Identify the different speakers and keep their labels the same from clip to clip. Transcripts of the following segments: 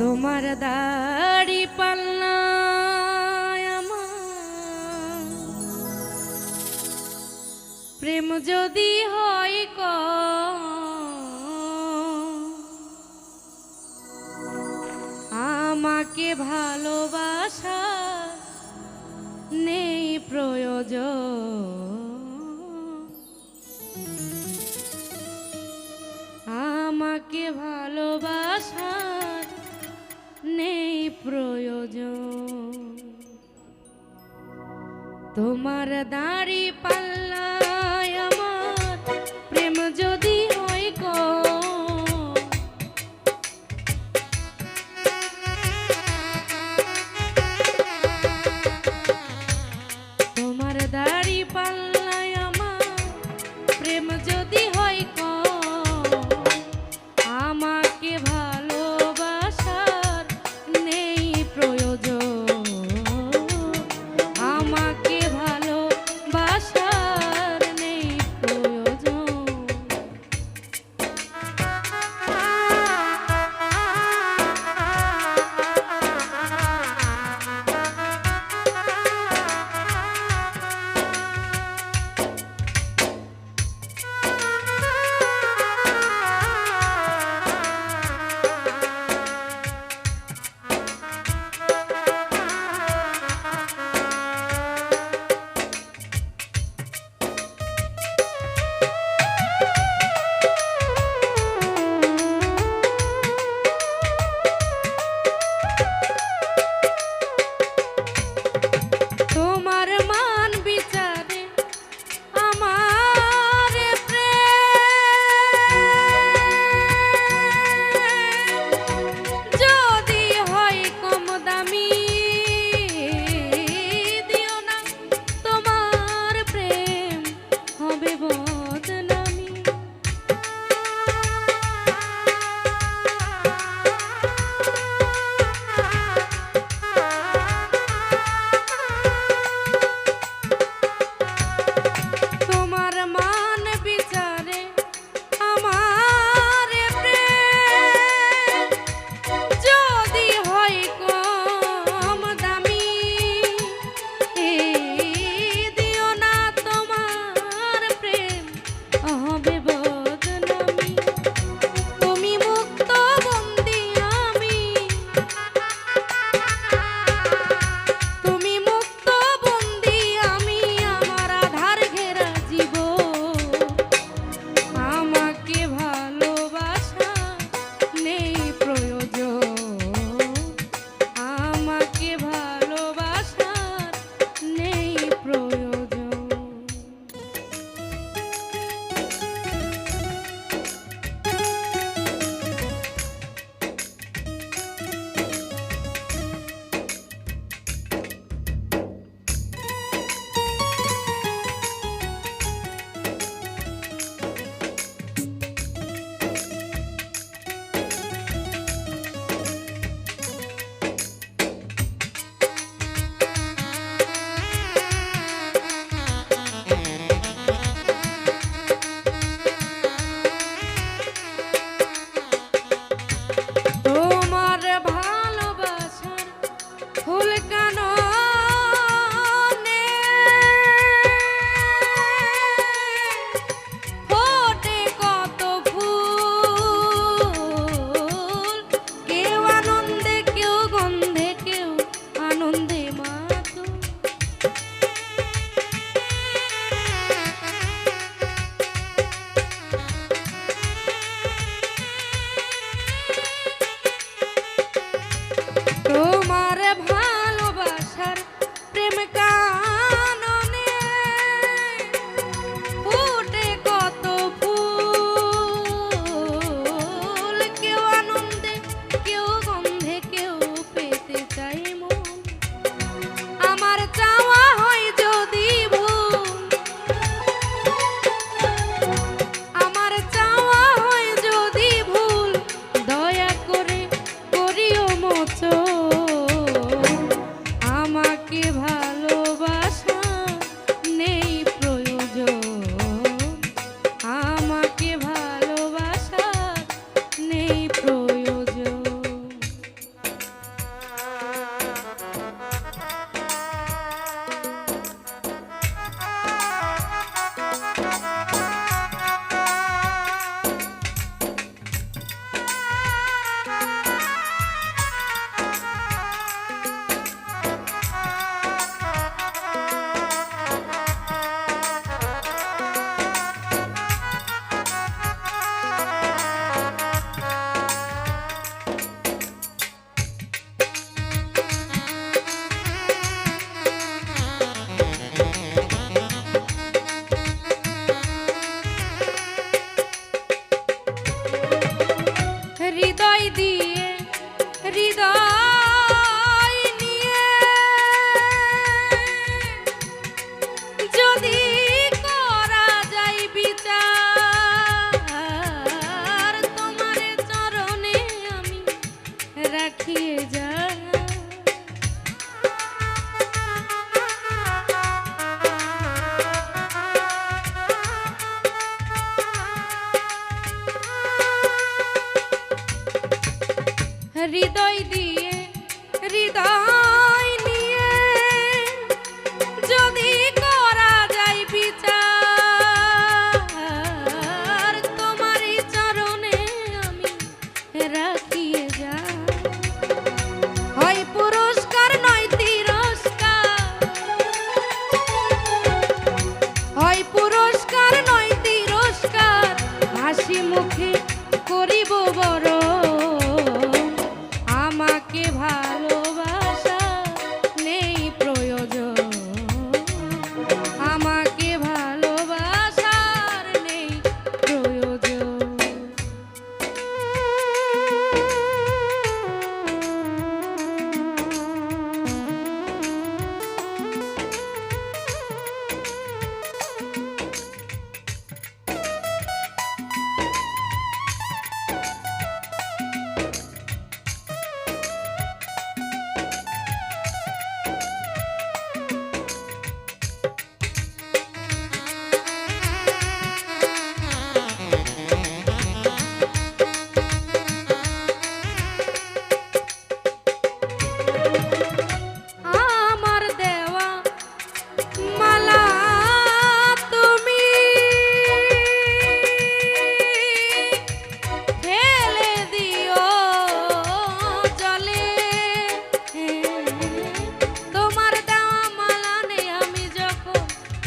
Speaker 1: তোমার দাড়ি পাল্লা প্রেম যদি হয় ক আমাকে ভালোবাসা নেই প্রয়োজন। আমাকে ভালোবাসার নেই প্রয়োজন। তোমার দাড়ি পাল্লায় আমার প্রেম যদি হয় তোমার দাড়ি পাল্লায় আমার প্রেম যদি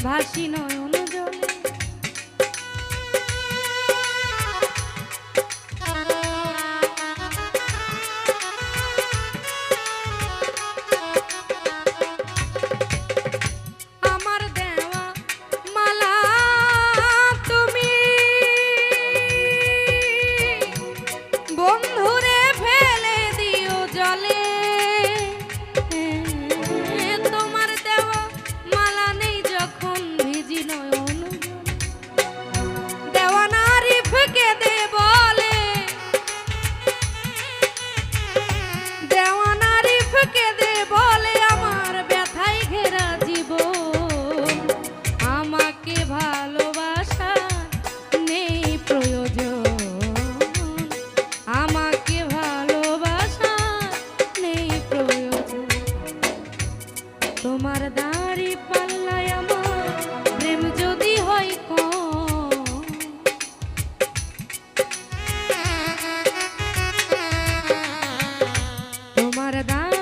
Speaker 1: ভাসি নয় hora da